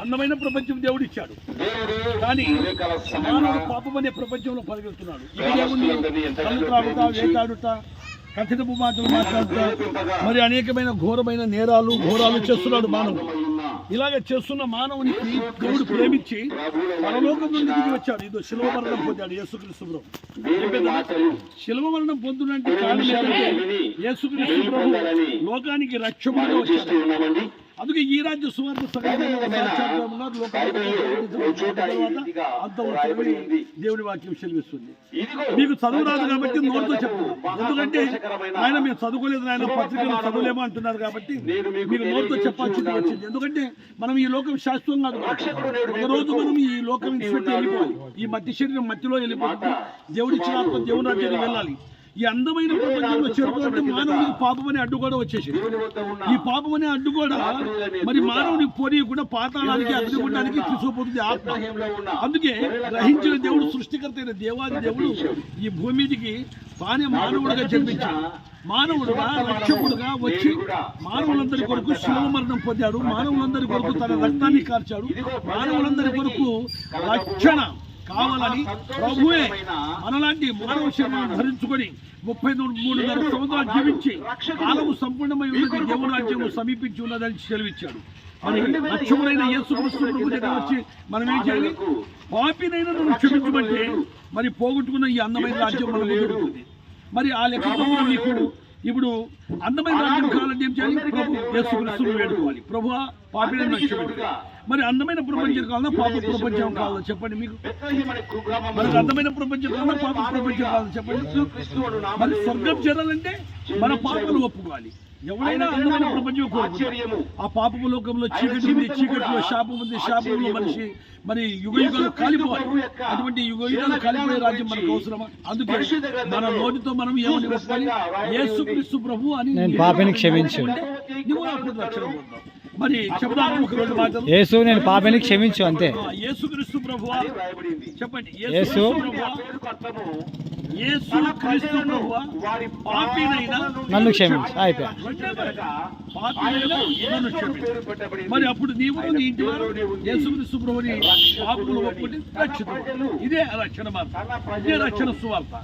అందమైన ప్రపంచం దేవుడు ఇచ్చాడు కానీ మానవుడు పాపం అనే ప్రపంచంలో పరిగెడుతున్నాడు కళ్ళు త్రాగుతా వేటాడుతా కఠినపు మాటలు మాట్లాడుతా మరి అనేకమైన ఘోరమైన నేరాలు ఘోరాలు చేస్తున్నాడు మానవుడు. ఇలాగ చేస్తున్న మానవునికి దేవుడు ప్రేమించి పరలోకం నుండి దిగి వచ్చాడు. ఇదో శిలువ మరణం పొందాడు యేసుక్రీస్తు ప్రభు శిలువ మరణం పొందునంటే కారణం ఏంటంటే యేసుక్రీస్తు ప్రభు లోకానికి రక్షకుడుగా వచ్చాడు. అందుకే ఈ రాజ్య సువార్త దేవుని వాక్యం ఇదిగో మీకు చదువు రాదు కాబట్టి నోటితో చెప్తున్నాను. ఎందుకంటే ఆయన మేము చదువుకోలేదు ఆయన పత్రికలు చదవలేమో అంటున్నారు కాబట్టి మీకు నోటితో చెప్పాల్సింది వచ్చింది. ఎందుకంటే మనం ఈ లోకం శాశ్వతం కాదు. ఒక రోజు మనం ఈ లోకం వెళ్ళిపోవాలి. ఈ మట్టి శరీరం మట్టిలో వెళ్ళిపోతుంది. దేవుడి ఇచ్చిన ఆత్మ దేవుని రాజ్యానికి వెళ్ళాలి. ఈ అందమైన ప్రపంచంలో చేరుకోవాలంటే మానవునికి పాపం అనే అడ్డు కూడా వచ్చేసింది ఉన్న ఈ పాపం అనే అడ్డు కూడా మరి మానవుని పోనీ కూడా పాతాళానికి అగ్నిగుండానికి తీసుకుపోతుంది ఆత్మ. అందుకే గ్రహించిన దేవుడు సృష్టికర్త అయిన దేవాది దేవుడు ఈ భూమి మీదికి తానే మానవుడిగా జన్మించాడు మానవుడుగా రక్షకుడుగా వచ్చి మానవులందరి కొరకు శివ మరణం పొందాడు. మానవులందరి కొరకు తన రక్తాన్ని కార్చాడు. మానవులందరి కొరకు రక్షణ కావాలని ప్రభువే మనలాంటి మానవ శరీరం ధరించుకొని ముప్పై మూడున్నర సంవత్సరాలు జీవించి కాలము సంపూర్ణమై ఉన్నది దేవుని సమీపించి ఉన్నదని సెలవిచ్చాడు. మరి రక్షకుడైన యేసు ప్రభు దగ్గర వచ్చి మనం ఏం చేయాలి? పాపినైనా నువ్వు క్షమించమంటే మరి పోగొట్టుకున్న ఈ అందమైన రాజ్యం మనం జరుగుతుంది మరి ఆ లెక్క ప్రకారం నీకు ఇప్పుడు అందమైన రాజ్యం కావాలంటే ఏం చేయాలి? ప్రభు యేసుక్రీస్తును వేడుకోవాలి. ప్రభు మరి అందమైన ప్రపంచం కావాలన్నా పాప ప్రపంచం కావాలా చెప్పండి మీకు? మనకు అందమైన ప్రపంచం కావాలన్నా పాప ప్రపంచం కావాలా చెప్పండి. మరి స్వర్గం చేరాలంటే మన పాపలు ఒప్పుకోవాలి. ఎవరైనా అందమైన ప్రపంచం కోరుకుంటారు. ఆ పాపపు లోకంలో చీకటి ఉంది చీకటిలో శాపం ఉంది శాపంలో మనిషి మరి యుగ యుగాలు కాలిపోవాలి. అటువంటి యుగ యుగాలు కాలిపోయే రాజ్యం మనకు అవసరమా? అందుకే మన నోటితో మనం ఏమని ఒప్పుకోవాలి యేసుక్రీస్తు ప్రభు అని నేను పాపిని క్షమించు. నువ్వు అప్పుడు రక్షణ పొందుతావు. మరి చెప్దాము ఒక రెండు మాటలు. యేసు నేను పాపిని క్షమించు అంతే. యేసుక్రీస్తు ప్రభు రాయబడింది చెప్పండి. యేసు. ప్రభువా, యేసు క్రీస్తు ప్రభువా, వారి పాపినైనా నన్ను క్షమించు. అయిపోయా పాపినైనా నన్ను క్షమించు. మరి అప్పుడు నీవు నీ ఇంటి వారు యేసుక్రీస్తు ప్రభుని పాపులు ఒప్పుకొని రక్షితులు. ఇదే రక్షణ మార్గం. ఇదే రక్షణ సువార్త.